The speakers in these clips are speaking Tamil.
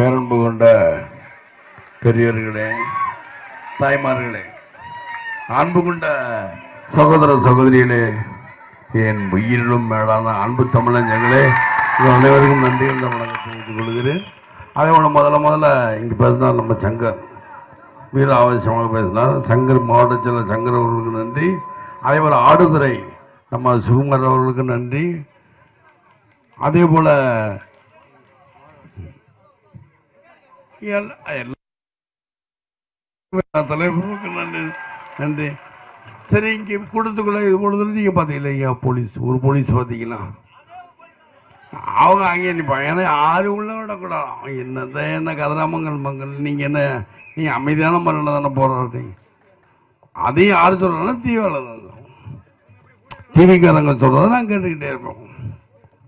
பேரன்பு கொண்ட பெரியவர்களே தாய்மார்களே அன்பு கொண்ட சகோதர சகோதரிகளே என் உயிரிலும் மேலான அன்பு தமிழஞ்சங்களே உங்கள் அனைவருக்கும் நன்றி என்ற வணக்கம் தெரிவித்துக் கொள்கிறேன். அதே போல் முதல்ல முதல்ல இங்கே பேசினார் நம்ம சங்கர். வீர ஆவேசமாக பேசினார். சங்கர் மாவட்ட செயலர் சங்கர் அவர்களுக்கு நன்றி. அதே போல் ஆடுதுறை நம்ம சுகுமார் அவர்களுக்கு நன்றி. அதே போல் எல்லா- எல்லா நன்றி நன்றி. சரி இங்கே கூட்டத்துக்குள்ளே இது பொழுது நீங்கள் பார்த்தீங்களா ஐயா போலீஸ்? ஒரு போலீஸ் பார்த்தீங்களா? அவங்க அங்கே நிற்பாங்க ஏன்னா யாரும் உள்ள விடக்கூடாது. என்னத என்ன கதிராமங்கல் மங்கள் நீங்கள் என்ன நீங்கள் அமைதியான முறையில் தானே போராடுறீங்க? அதையும் யார் சொல்கிறாங்கன்னா தீவிரம் டிவிக்காரங்க சொல்கிறத நான் கேட்டுக்கிட்டே இருப்போம்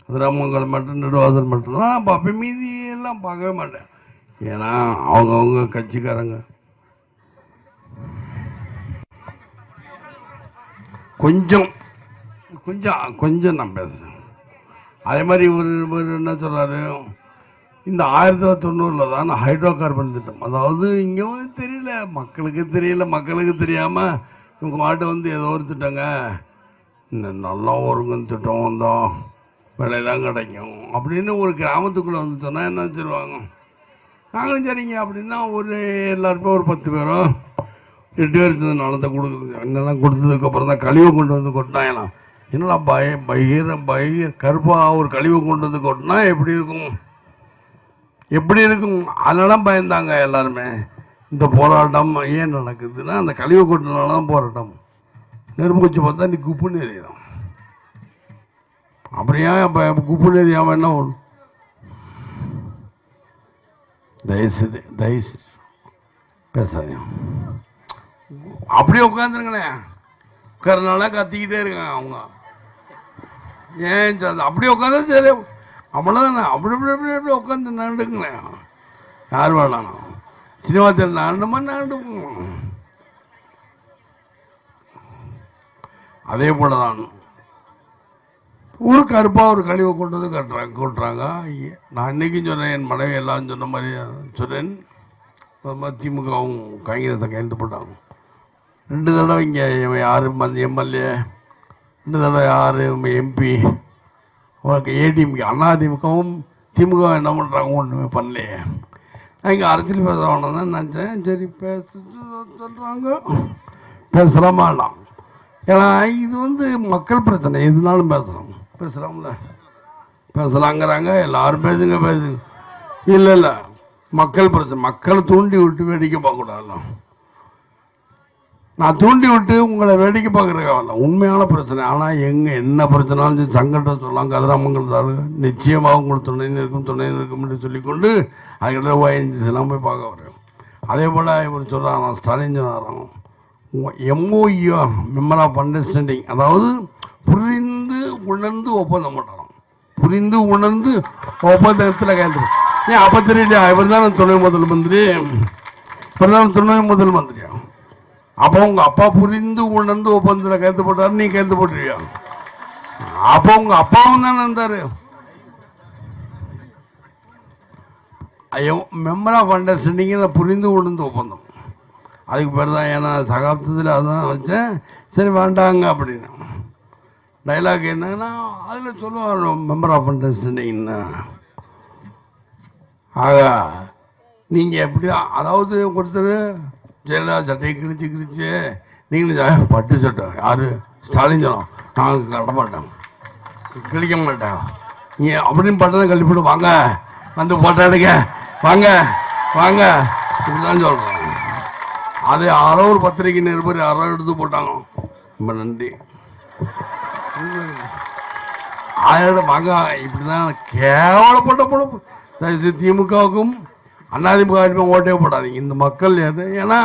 கதிராமங்கல் மட்டும் நெடுவாசல் மட்டும்தான் பார்ப்பேன். மீதி எல்லாம் பார்க்கவே மாட்டேன். ஏன்னா அவங்கவுங்க கட்சிக்காரங்க. கொஞ்சம் கொஞ்சம் கொஞ்சம் நான் பேசுகிறேன் அதே மாதிரி ஒரு ஒரு என்ன சொல்கிறாரு இந்த ஆயிரத்தி தொள்ளாயிரத்தி தொண்ணூறில் தான் ஹைட்ரோ கார்பன் திட்டம். அதாவது இங்கே தெரியல. மக்களுக்கு தெரியல மக்களுக்கு தெரியாமல் இவங்க மாட்டு வந்து ஏதோ ஒரு திட்டங்க. நல்லா ஒருங்க திட்டம் வந்தோம் விலையெல்லாம் கிடைக்கும். அப்படின்னு ஒரு கிராமத்துக்குள்ளே வந்து சொன்னால் என்ன சொல்லுவாங்க நாங்களும் சரிங்க அப்படின்னா ஒரு எல்லாருமே ஒரு பத்து பேரும் எட்டு பேர் சேர்ந்து நலத்தை கொடுக்குறது என்னெல்லாம் கொடுத்ததுக்கப்புறம் தான் கழிவை கொண்டு வந்து கொட்டினாங்களாம். என்னடா பய பயிர பயிர கருப்பாக ஒரு கழிவை கொண்டு வந்து கொட்டினா எப்படி இருக்கும்? எப்படி இருக்கும்? அதெல்லாம் பயந்தாங்க எல்லாருமே. இந்த போராட்டம் ஏன் நடக்குதுன்னா அந்த கழிவு கொட்டினால தான் போராட்டம். நெருப்பு வச்சு பார்த்தா நீ குப்புன்னு எரியும் அப்படியா ஏன் இப்போ குப்புன்னு எரியாமல் என்ன ஒன்று தயவுசெய்து தயவுசு பேசாதீங்க. அப்படியே உட்காந்துருங்களேன் உட்காரனால கத்திக்கிட்டே இருக்காங்க அவங்க. ஏன் அப்படியே உட்காந்தா சரி. அவ்வளோதானே அப்படி அப்படி அப்படி அப்படி உட்காந்து நாண்டுங்களேன். யார் வேணாம் சினிமா திரை நண்டு நாண்டுவோம். அதே போல தான் ஒரு கருப்பாக ஒரு கழிவை கொண்டு வந்து கட்டுறாங்க கொட்டுறாங்க. நான் இன்னைக்கும் சொன்னேன் என் மனைவி எல்லாம் சொன்ன மாதிரி சொன்னேன். அப்புறமா திமுகவும் காங்கிரஸை கையெழுத்து போட்டாங்க. ரெண்டு தடவை இங்கே யார்? வந்து எம்எல்ஏ. ரெண்டு தடவை யார்? எம்பி. ஏடிஎம்கே அதிமுகவும் திமுக என்ன பண்ணுறாங்க ஒன்றுமே பண்ணலையே. நான் இங்கே அரசியல் பேச வேணாம் தான் நினச்சேன். சரி பேச சொல்கிறாங்க பேசலாமாலாம் ஏன்னா இது வந்து மக்கள் பிரச்சனை. எதுனாலும் பேசலாம். பேசலாம்ல. பேசலாங்கிறாங்க எல்லாரும் பேசுங்க பேசுங்க. இல்லை இல்லை. மக்கள் பிரச்சனை மக்களை தூண்டி விட்டு வேடிக்கை பார்க்கக்கூடாதுல்ல நான் தூண்டி விட்டு உங்களை வேடிக்கை பார்க்குறக்காக உண்மையான பிரச்சனை. ஆனால் எங்கே என்ன பிரச்சனாலும் சரி, சங்கட்டம் சொல்லலாம் கதிராமங்கல் தாரு நிச்சயமாக உங்களுக்கு துணை இருக்கும் துணை இருக்கும் என்று சொல்லிக்கொண்டு அதுக்கிட்ட ஓஎன்ஜிஸ் எல்லாம் போய் பார்க்க வரேன். அதே போல் இவர் சொல்கிறாங்க ஸ்டாலின் சொன்னாராம். எம்ஓஇஓ மெம்பர் ஆஃப் அண்டர்ஸ்டாண்டிங் அதாவது புரிந்து உணர்ந்து ஒப்பந்தம் பண்ணணும் புரிந்து உணர்ந்து ஒப்பந்தத்தில் கையெழுத்து ஏன் அப்போ தெரியலையா இவர் தானே துணை முதல் மந்திரி இவர் தான் துணை முதல் மந்திரியா அப்போ உங்க அப்பா புரிந்து உணர்ந்து ஒப்பந்தத்தில் கையெழுத்து போட்டார் நீ கையெழுத்து போட்டுருவியா அப்போ உங்கள் அப்பாவும் தானே இருந்தாரு ஐயோ மெம்பர் ஆஃப் அண்டர்ஸ்டாண்டிங்கில் புரிந்து உணர்ந்து ஒப்பந்தம். அதுக்கு பேர் தான் ஏன்னா சகாப்தத்தில் அதான் வச்சேன். சரி வேண்டாங்க அப்படின்னு. டைலாக் என்னன்னா அதில் சொல்லுவார் மெம்பர் ஆஃப் அண்டர்ஸ்டாண்டிங்னா ஆக நீங்கள் எப்படி அதாவது ஒருத்தர் ஜெயலலிதா சட்டையை கிழிச்சு கிழிச்சு நீங்களும் பட்டு சட்டை யார்? ஸ்டாலின் சொல்லும் நாங்கள் கட்ட மாட்டோம் கிழிக்க மாட்டேன். நீ அப்படின்னு பட்டதை கழிப்பிட்டு வாங்க. வந்து போட்டோ எடுக்க வாங்க வாங்க. இப்படிதான் சொல்கிறோம் அது யாரோ ஒரு பத்திரிகை நிருபர் யாரோ எடுத்து போட்டாங்க. ரொம்ப நன்றி. ஆயிரம் வாங்க இப்படிதான் கேவலப்பட்ட படம் திமுகவுக்கும் அதிமுக ஓட்டே போடாதீங்க. இந்த மக்கள் ஏன்னா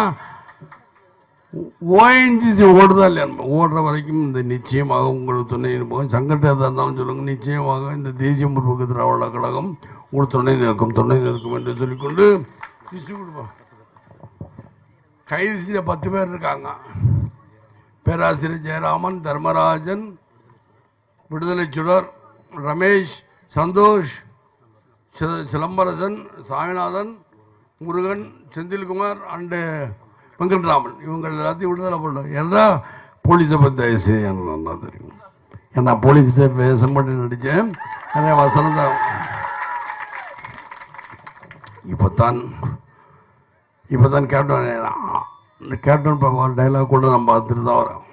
ஓஎன்ஜிசி ஓடுதா இல்லையா? ஓடுற வரைக்கும் இந்த நிச்சயமாக உங்களுக்கு துணை நிற்போம் சங்கட்ட எதாக இருந்தாலும் சொல்லுங்க. நிச்சயமாக இந்த தேசிய முற்போக்கு திராவிட கழகம் உங்களுக்கு துணை நிற்கும். துணை நிற்கும் என்று சொல்லிக்கொண்டு டிஷ்யூ கொடுப்போம் கைது செய்த பத்து பேர் இருக்காங்க. பேராசிரியர் ஜெயராமன் தர்மராஜன் விடுதலை சுடர் ரமேஷ் சந்தோஷ் சிலம்பரசன் சாமிநாதன் முருகன் செந்தில்குமார் அண்டு வெங்கட்ராமன். இவங்க எல்லாத்தையும் விடுதலை பண்ணோம் ஏன்னா போலீஸை பற்றி தயவு செய்து நல்லா தெரியும். ஏன்னா போலீஸ்கிட்ட பேச மட்டும் நடித்தேன் நிறைய வசனம் தான். இப்போ தான் இப்போ தான் கேப்டன் இந்த கேப்டன் பகவான் டைலாக் கூட நம்ம பார்த்துட்டு தான் வரோம்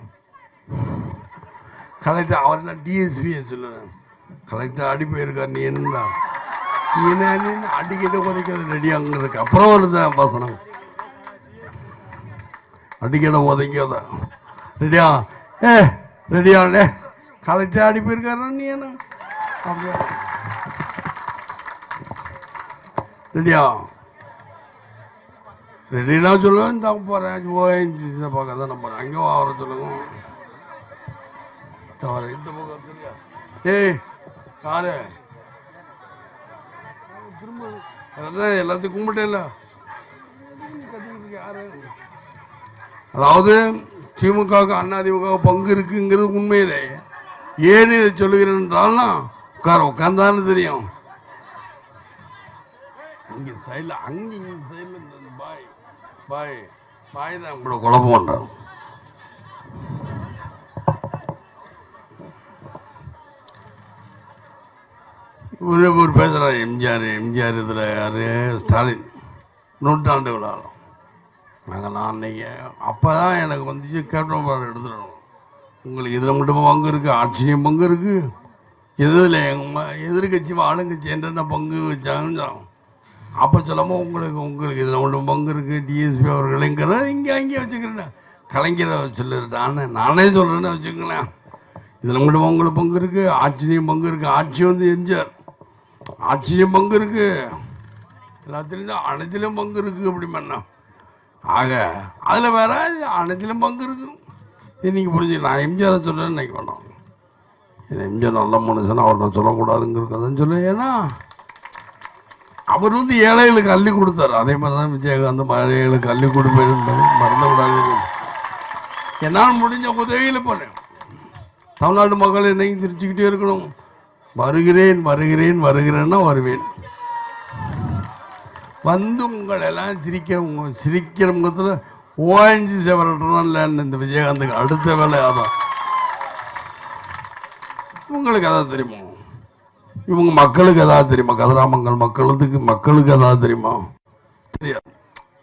கலெக்டர் அவர் தான் டிஎஸ்பியை சொல்லுவேன் கலெக்டர் அடி போயிருக்கார் நீ என்ன நீ என்ன நீ அடிக்கிட்ட உதைக்கிறது ரெடியாங்கிறதுக்கு அப்புறம் வருதான் வசனம் அடிக்கிட உதைக்காத ரெடியா ஏ ரெடியா டே கலெக்டர் அடி போயிருக்காரு நீ என்ன அப்படியா ரெடியா ரெடினா சொல்லுவேன் தான் போகிறேன் ஓஎன்ஜி பார்க்க தான் நம்புறேன் அங்கேயும் வர சொல்லுங்க தவறு. இந்த பக்கம் சரியா ஏய். காரு திரும்ப அதான் எல்லாத்தையும் கும்பிட்டேன்ல அதாவது திமுகவுக்கு அண்ணா திமுக பங்கு இருக்குங்கிறது உண்மையிலே. ஏன் இதை சொல்லுகிறேன் என்றால்னா உட்கார உட்காந்தான்னு தெரியும். இங்க சைடில் அங்கே இங்கே சைடில் பாய் பாய் பாய் தான் கூட குழப்பம் பண்ணுறான் ஒரே ஒரு பேசுகிறார் எம்ஜிஆர் எம்ஜிஆர் இதில் யார்? ஸ்டாலின். நூற்றாண்டு விழாலும் நாங்கள் நான் அன்னைக்கு அப்போ தான் எனக்கு வந்துச்சு கேப்டன் பாடம் எடுத்துடணும். உங்களுக்கு இதில் மட்டும் பங்கு இருக்குது ஆட்சியும் பங்கு இருக்குது எதில் எங்கள் எதிர்கட்சி ஆளுங்கட்சி என்னென்ன பங்கு வச்சாங்கன்னு சொன்னாங்க. அப்போ சொல்லாமல் உங்களுக்கு உங்களுக்கு இதில் மட்டும் பங்கு இருக்குது டிஎஸ்பி அவர்களைங்கிற இங்கே அங்கேயே வச்சுக்கிறேன் கலைஞரை சொல்லிருட்டான் நானே சொல்கிறேன்னு வச்சுக்கங்களேன். இதில் மட்டும் உங்களுக்கு பங்கு இருக்குது ஆட்சிலையும் பங்கு இருக்குது ஆட்சி வந்து எம்ஜிஆர். ஆட்சியும் பங்கு இருக்குது எல்லாத்துலேயும் தான் அனைத்திலும் பங்கு இருக்குது அப்படின்னா ஆக அதில் வேற அனைத்திலும் பங்கு இருக்கு. இது நீங்கள் புரிஞ்சு நான் எம்ஜிஆரை சொல்கிறேன்னு நினைக்க வேண்டாம் என் எம்ஜிஆர் நல்ல மனுஷன் அவர் நான் சொல்லக்கூடாதுங்கிறதான் சொல்லுவேன் ஏன்னா அவர் வந்து ஏழைகளுக்கு அள்ளி கொடுத்தாரு. அதே மாதிரி தான் விஜயகாந்த் ஏழைகளுக்கு அள்ளி கொடுப்பேன் மறந்து விடாது என்னால் முடிஞ்ச உதவியில் பண்ணேன். தமிழ்நாட்டு மக்கள் என்னையும் சிரிச்சுக்கிட்டே இருக்கணும். வருகிறேன் வருகிறேன் வருகிறேன்னா வருவேன். வந்து உங்களை எல்லாம் சிரிக்கிற சிரிக்கிற முகத்தில் ஓஎன்ஜி செவரட்டன் இந்த விஜயகாந்துக்கு அடுத்த வேலை அதான். உங்களுக்கு அதான் தெரியுமா? இவங்க மக்களுக்கு எதாவது தெரியுமா? கதிராமங்கல் மக்களுக்கு மக்களுக்கு எதாவது தெரியுமா? தெரியாது.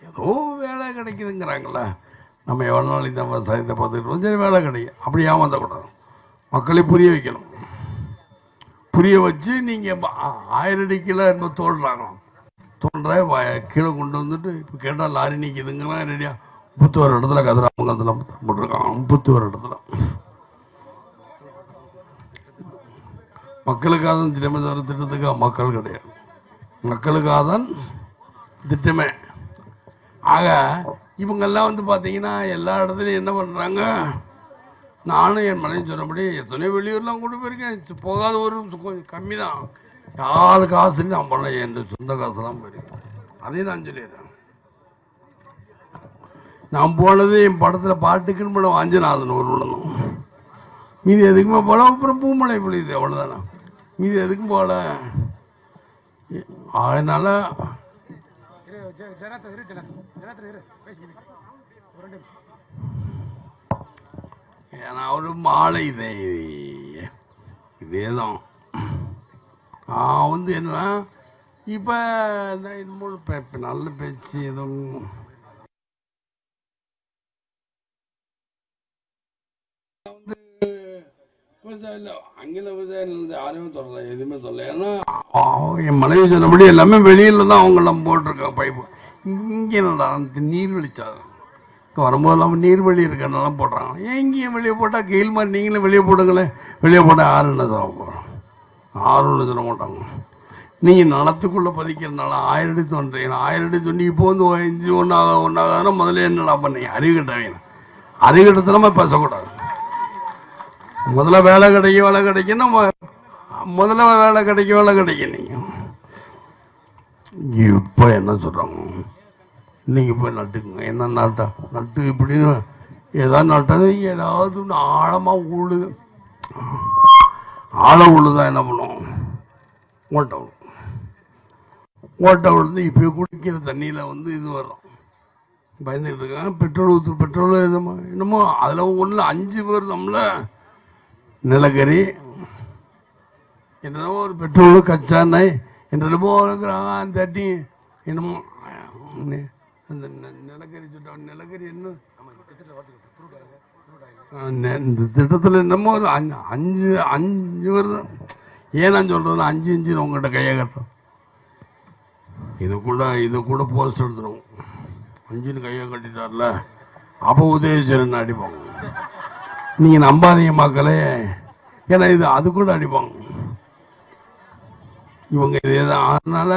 ஏதோ வேலை கிடைக்குதுங்கிறாங்களே நம்ம எவ்வளோ நாள் இந்த விவசாயத்தை பார்த்துக்கிட்டோம் சரி வேலை கிடைக்கும். அப்படி ஏமாந்தக்கூடாது மக்களை புரிய வைக்கணும். புரிய வச்சு நீங்கள் ஆயிரம் அடி கிலோ என்ன தோல்றாங்களாம் தோன்ற வ- கீழே கொண்டு வந்துட்டு இப்போ கேட்டால் லாரி நிற்கிதுங்கலாம் ரெடியா முப்பத்தி ஒரு இடத்துல கதிராமங்கலத்தில் போட்டிருக்கான் முப்பத்தி ஒரு இடத்துல. மக்களுக்காக தான் திட்டமே தவிர திட்டத்துக்கு மக்கள் கிடையாது. மக்களுக்காக தான் திட்டமே. ஆக இவங்கெல்லாம் வந்து பார்த்தீங்கன்னா எல்லா இடத்துலையும் என்ன பண்ணுறாங்க நானும் என் மனைவி சொன்னபடி எத்தனையோ வெளியூர்லாம் கொண்டு போயிருக்கேன். போகாத ஒரு சு- கொஞ்சம் கம்மி தான் யாரு காசுலையும் நான் பண்ணல என் சொந்த காசுலாம் போயிருக்கேன் அதையும் நான் சொல்லிடுறேன். நான் போனது என் படத்தில் பாட்டுக்குன்னு படம் வாஞ்சநாதன் ஒரு படம் மீதி எதுக்குமே போகல அப்புறம் பூமலை பொழியுது அவ்வளோதானே மீதி எதுக்கும் போகல. அதனால் இரு இரு இரு பேசி ஒரு ரெண்டு ஏன்னா ஒரு மாலை இதே. இதே தான் வந்து என்னன்னா இப்போ இன்னும் இப்போ நல்ல பேச்சு எதுவும். வந்து விவசாயம் இல்லை அங்கே விவசாயம் இல்லை யாருமே சொல்லல எதுவுமே சொல்லல. ஏன்னா என் மனைவி சொன்னபடி எல்லாமே வெளியில் தான் அவங்கெல்லாம் போட்டிருக்காங்க பைப்பு இங்கே என்னடா அந்த இப்போ வரும்போதெல்லாம் நீர்வழி இருக்கிறனாலும் போடுறாங்க. ஏன் வெளியே போட்டால் கீழ் மாதிரி நீங்களும் வெளியே போடுங்களேன். வெளியே போட்டால் ஆறுன்னு சொல்ல போகிறோம் ஆறுன்னு சொல்ல மாட்டாங்க. நீங்கள் நலத்துக்குள்ளே பதிக்கிறதுனால ஆயிரடி தோன்றீங்க ஆயிரம் அடி தோண்டி இப்போ வந்து அஞ்சு ஒன்றாக ஒன்றாக முதல்ல என்னடா பண்ணீங்க? அறிவுகிட்டவங்க அறிவுகிட்டத்தனமாக பேசக்கூடாது. முதல்ல வேலை கிடைக்கும் வேலை கிடைக்குன்னா முதல்ல வேலை கிடைக்கும் வேலை கிடைக்கும் நீங்கள் இப்போ என்ன சொல்கிறாங்க நீங்கள் போய் நட்டுக்குங்க. என்ன நட்டா? நட்டு இப்படின்னு ஏதாவது நட்டாலும் ஏதாவது ஒன்று ஆழமாக உழுது. ஆழ உழுதா என்ன பண்ணுவோம்? ஓட்டம் ஓட்டை விழுந்து இப்போ குடிக்கிற தண்ணியில் வந்து இது வரும். பயந்துக்கிட்டு இருக்காங்க. பெட்ரோல் ஊற்று பெட்ரோல் என்னமோ என்னமோ அதில் ஒன்றில் அஞ்சு பேர் நம்மள நிலக்கரி என்னமோ ஒரு பெட்ரோல் கச்சா எண்ணெய் என்னென்னமோ இருக்கிறாங்க. தட்டி என்னமோ அந்த நிலக்கரி சுட்டா நிலக்கரி என்ன? இந்த திட்டத்தில் என்னமோ ஒரு அஞ்சு அஞ்சு அஞ்சு தான் ஏன் நான் அஞ்சு அஞ்சு உங்கள்கிட்ட கையை கட்டும் இது கூட இது கூட போஸ்ட் எடுத்துடும் அஞ்சுன்னு கையை கட்டிட்டார்ல அப்போ உதயசரன் அடிப்பாங்க? நீங்கள் நம்பாதீங்க மக்களே. ஏன்னா இது அது கூட அடிப்பாங்க. இவங்க இதே தான் அதனால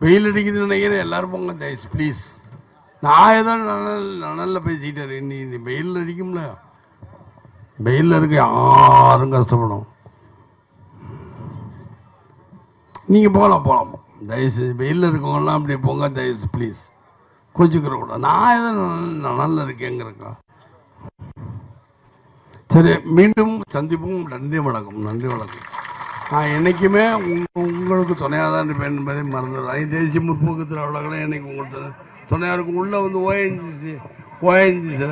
வெயில் அடிக்குதுன்னு நினைக்கிறேன். எல்லாரும் போங்க ப்ளீஸ் நான் ஏதோ நனல் நனல்ல பேசிக்கிட்டார் நீ இந்த வெயிலில் அடிக்கும்ல. வெயிலில் இருக்க யாரும் கஷ்டப்படும். நீங்கள் போகலாம் போகலாம் தயவுசு வெயிலில் இருக்கவங்கலாம் அப்படி போங்க தயவுசு ப்ளீஸ் கொஞ்சிக்கிற கூட. நான் ஏதோ நனல் இருக்கேங்கிறக்கா. சரி மீண்டும் சந்திப்பும் நன்றி வணக்கம் நன்றி வணக்கம். நான் என்றைக்குமே உங்களுக்கு துணையாக தான் இருப்பேன் என்பதை மறந்துடுறேன் தேசிய முற்போக்கு திராவிடங்களும் என்னைக்கு உங்களுக்கு துணையாக இருக்கும் உள்ளே வந்து ஓஎன்ஜிசி ஓஎன்ஜிசி